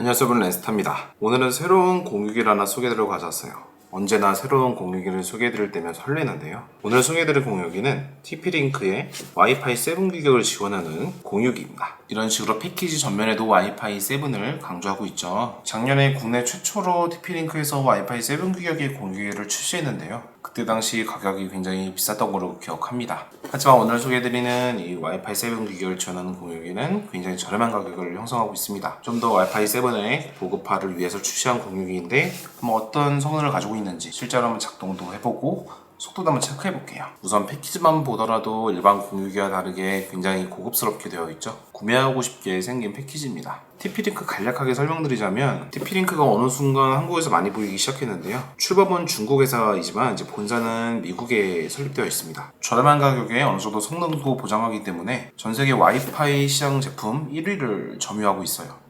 안녕하세요 여러분 렌스타입니다. 오늘은 새로운 공유기를 하나 소개드리러 가져왔어요. 언제나 새로운 공유기를 소개해드릴 때면 설레는데요. 오늘 소개해드릴 공유기는 TP-링크의 와이파이 7 규격을 지원하는 공유기입니다. 이런 식으로 패키지 전면에도 와이파이 7을 강조하고 있죠. 작년에 국내 최초로 TP-링크에서 와이파이 7 규격의 공유기를 출시했는데요 그때 당시 가격이 굉장히 비쌌던 걸로 기억합니다. 하지만 오늘 소개해드리는 이 와이파이 7 규격을 지원하는 공유기는 굉장히 저렴한 가격을 형성하고 있습니다. 좀 더 와이파이 7의 보급화를 위해서 출시한 공유기인데 그럼 어떤 성능을 가지고 있는지 실제로 한번 작동도 해보고 속도도 한번 체크해 볼게요. 우선 패키지만 보더라도 일반 공유기와 다르게 굉장히 고급스럽게 되어 있죠. 구매하고 싶게 생긴 패키지입니다. TP-링크 간략하게 설명드리자면 TP-링크가 어느 순간 한국에서 많이 보이기 시작했는데요. 출범은 중국 회사이지만 이제 본사는 미국에 설립되어 있습니다. 저렴한 가격에 어느 정도 성능도 보장하기 때문에 전 세계 와이파이 시장 제품 1위를 점유하고 있어요.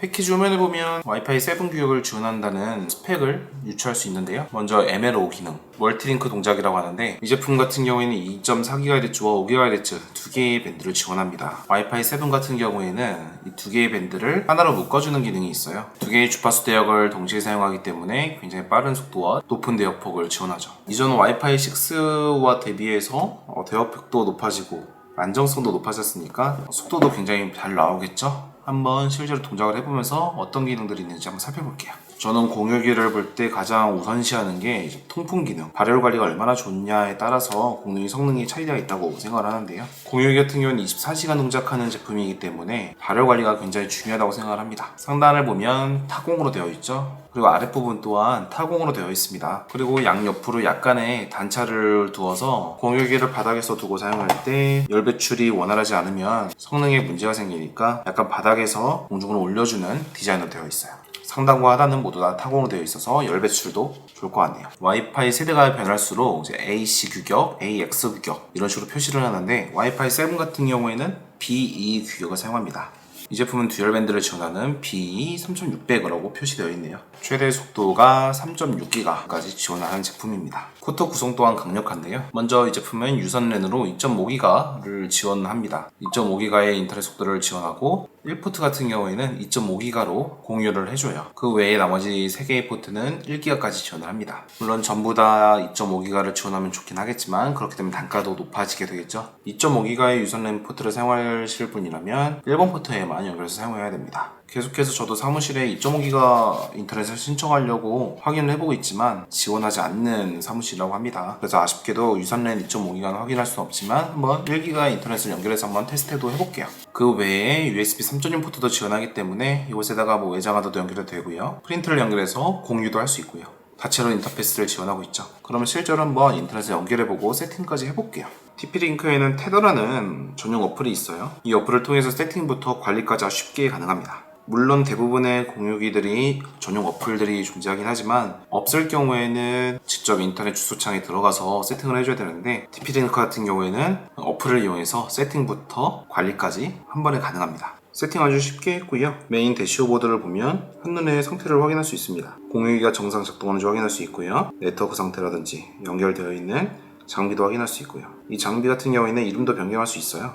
패키지 화면을 보면 와이파이 7 규격을 지원한다는 스펙을 유추할 수 있는데요. 먼저 MLO 기능, 멀티링크 동작이라고 하는데 이 제품 같은 경우에는 2.4GHz와 5GHz 두 개의 밴드를 지원합니다. 와이파이 7 같은 경우에는 이 두 개의 밴드를 하나로 묶어주는 기능이 있어요. 두 개의 주파수 대역을 동시에 사용하기 때문에 굉장히 빠른 속도와 높은 대역폭을 지원하죠. 이전 와이파이 6와 대비해서 어, 대역폭도 높아지고 안정성도 높아졌으니까 속도도 굉장히 잘 나오겠죠? 한번 실제로 동작을 해보면서 어떤 기능들이 있는지 한번 살펴볼게요. 저는 공유기를 볼 때 가장 우선시하는 게 통풍 기능, 발열 관리가 얼마나 좋냐에 따라서 공유기 성능이 차이가 있다고 생각을 하는데요. 공유기 같은 경우는 24시간 동작하는 제품이기 때문에 발열 관리가 굉장히 중요하다고 생각을 합니다. 상단을 보면 타공으로 되어 있죠. 그리고 아랫부분 또한 타공으로 되어 있습니다. 그리고 양옆으로 약간의 단차를 두어서 공유기를 바닥에서 두고 사용할 때 열 배출이 원활하지 않으면 성능에 문제가 생기니까 약간 바닥에 서 공중으로 올려주는 디자인으로 되어 있어요. 상단과 하단은 모두 다 타공으로 되어 있어서 열 배출도 좋을 것 같네요. 와이파이 세대가 변할수록 이제 AC 규격, AX 규격 이런 식으로 표시를 하는데 와이파이 7 같은 경우에는 BE 규격을 사용합니다. 이 제품은 듀얼 밴드를 지원하는 BE 3600이라고 표시되어 있네요. 최대 속도가 3.6기가까지 지원하는 제품입니다. 코터 구성 또한 강력한데요. 먼저 이 제품은 유선 랜으로 2.5기가를 지원합니다. 2.5기가의 인터넷 속도를 지원하고 1포트 같은 경우에는 2.5기가로 공유를 해줘요. 그 외에 나머지 3개의 포트는 1기가까지 지원을 합니다. 물론 전부 다 2.5기가를 지원하면 좋긴 하겠지만 그렇게 되면 단가도 높아지게 되겠죠. 2.5기가의 유선 랜 포트를 사용하실 분이라면 1번 포트에만 연결해서 사용해야 됩니다. 계속해서 저도 사무실에 2.5기가 인터넷을 신청하려고 확인을 해보고 있지만 지원하지 않는 사무실이라고 합니다. 그래서 아쉽게도 유선랜 2.5기가는 확인할 수는 없지만 한번 1기가 인터넷을 연결해서 한번 테스트해도 해볼게요. 그 외에 USB 3.0 포트도 지원하기 때문에 이곳에다가 뭐 외장하드도 연결이 되고요. 프린터를 연결해서 공유도 할 수 있고요. 다채로운 인터페이스를 지원하고 있죠. 그러면 실제로 한번 인터넷에 연결해보고 세팅까지 해볼게요. TP-링크에는 테더라는 전용 어플이 있어요. 이 어플을 통해서 세팅부터 관리까지 쉽게 가능합니다. 물론 대부분의 공유기들이 전용 어플들이 존재하긴 하지만 없을 경우에는 직접 인터넷 주소창에 들어가서 세팅을 해줘야 되는데 TP-링크 같은 경우에는 어플을 이용해서 세팅부터 관리까지 한 번에 가능합니다. 세팅 아주 쉽게 했고요. 메인 대시보드를 보면 한눈에 상태를 확인할 수 있습니다. 공유기가 정상 작동하는지 확인할 수 있고요. 네트워크 상태라든지 연결되어 있는 장비도 확인할 수 있고요. 이 장비 같은 경우에는 이름도 변경할 수 있어요.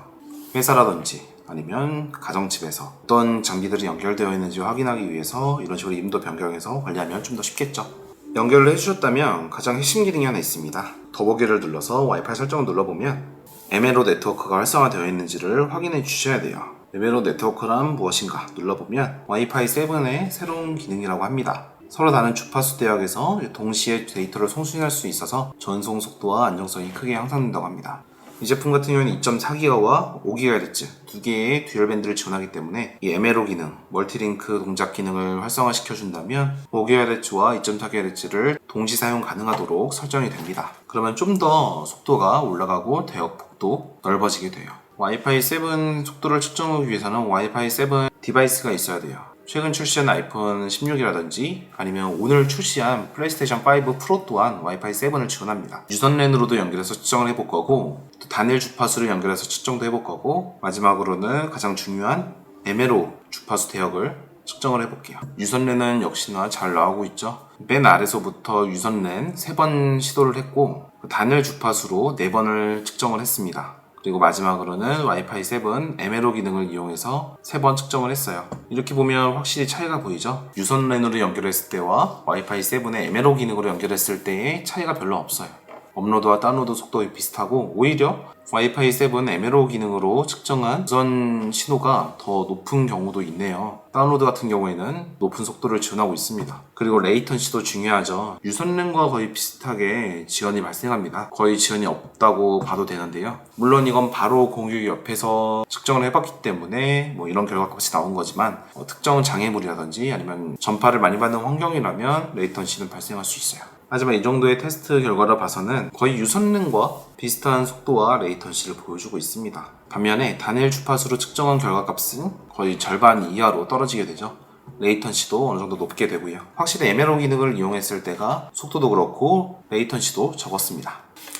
회사라든지 아니면 가정집에서 어떤 장비들이 연결되어 있는지 확인하기 위해서 이런 식으로 이름도 변경해서 관리하면 좀 더 쉽겠죠. 연결을 해주셨다면 가장 핵심 기능이 하나 있습니다. 더보기를 눌러서 와이파이 설정을 눌러보면 MLO 네트워크가 활성화되어 있는지를 확인해 주셔야 돼요. MLO 네트워크란 무엇인가 눌러보면 와이파이 7의 새로운 기능이라고 합니다. 서로 다른 주파수 대역에서 동시에 데이터를 송신할 수 있어서 전송 속도와 안정성이 크게 향상된다고 합니다. 이 제품 같은 경우는 2.4기가와 5GHz 두 개의 듀얼 밴드를 지원하기 때문에 이 MLO 기능, 멀티링크 동작 기능을 활성화시켜준다면 5GHz와 2.4GHz를 동시 사용 가능하도록 설정이 됩니다. 그러면 좀 더 속도가 올라가고 대역 폭도 넓어지게 돼요. 와이파이 7 속도를 측정하기 위해서는 와이파이 7 디바이스가 있어야 돼요. 최근 출시한 아이폰 16이라든지 아니면 오늘 출시한 플레이스테이션 5 프로 또한 와이파이 7을 지원합니다. 유선랜으로도 연결해서 측정을 해볼 거고 또 단일 주파수를 연결해서 측정도 해볼 거고 마지막으로는 가장 중요한 MLO 주파수 대역을 측정을 해볼게요. 유선랜은 역시나 잘 나오고 있죠. 맨 아래서부터 유선랜 3번 시도를 했고 단일 주파수로 4번을 측정을 했습니다. 그리고 마지막으로는 와이파이 7 MLO 기능을 이용해서 세 번 측정을 했어요. 이렇게 보면 확실히 차이가 보이죠? 유선 랜으로 연결했을 때와 와이파이 7의 MLO 기능으로 연결했을 때의 차이가 별로 없어요. 업로드와 다운로드 속도가 비슷하고 오히려 와이파이 7 MLO 기능으로 측정한 무선 신호가 더 높은 경우도 있네요. 다운로드 같은 경우에는 높은 속도를 지원하고 있습니다. 그리고 레이턴시도 중요하죠. 유선랜과 거의 비슷하게 지연이 발생합니다. 거의 지연이 없다고 봐도 되는데요. 물론 이건 바로 공유 옆에서 측정을 해봤기 때문에 뭐 이런 결과값이 나온 거지만 어, 특정 장애물이라든지 아니면 전파를 많이 받는 환경이라면 레이턴시는 발생할 수 있어요. 하지만 이 정도의 테스트 결과를 봐서는 거의 유선능과 비슷한 속도와 레이턴시를 보여주고 있습니다. 반면에 단일 주파수로 측정한 결과값은 거의 절반 이하로 떨어지게 되죠. 레이턴시도 어느 정도 높게 되고요. 확실히 MLO 기능을 이용했을 때가 속도도 그렇고 레이턴시도 적었습니다.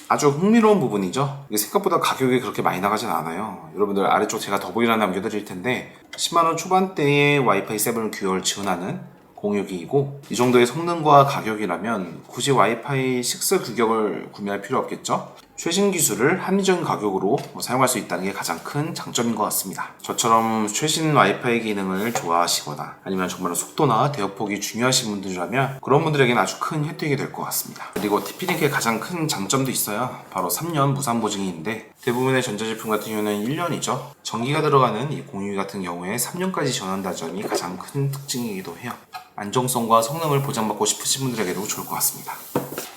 아주 흥미로운 부분이죠. 이게 생각보다 가격이 그렇게 많이 나가진 않아요. 여러분들 아래쪽 제가 더보기란 남겨드릴 텐데 10만원 초반대의 와이파이 7 듀얼 지원하는 공유기이고 이 정도의 성능과 가격이라면 굳이 와이파이 6 규격을 구매할 필요 없겠죠? 최신 기술을 합리적인 가격으로 뭐 사용할 수 있다는 게 가장 큰 장점인 것 같습니다. 저처럼 최신 와이파이 기능을 좋아하시거나 아니면 정말 속도나 대역폭이 중요하신 분들이라면 그런 분들에게는 아주 큰 혜택이 될 것 같습니다. 그리고 TP-링크의 가장 큰 장점도 있어요. 바로 3년 무상 보증인데 대부분의 전자제품 같은 경우는 1년이죠. 전기가 들어가는 이 공유 같은 경우에 3년까지 지원한다는 점이 가장 큰 특징이기도 해요. 안정성과 성능을 보장받고 싶으신 분들에게도 좋을 것 같습니다.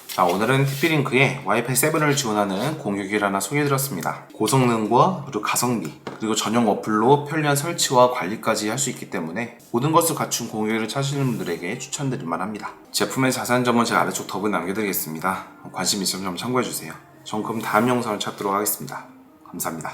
자, 오늘은 TP-링크에 와이파이 7을 지원하는 공유기를 하나 소개해드렸습니다. 고성능과 그리고 가성비, 그리고 전용 어플로 편리한 설치와 관리까지 할 수 있기 때문에 모든 것을 갖춘 공유기를 찾으시는 분들에게 추천드릴 만 합니다. 제품의 자세한 점은 제가 아래쪽 더보기 남겨드리겠습니다. 관심 있으면 좀 참고해주세요. 전 그럼 다음 영상을 찾도록 하겠습니다. 감사합니다.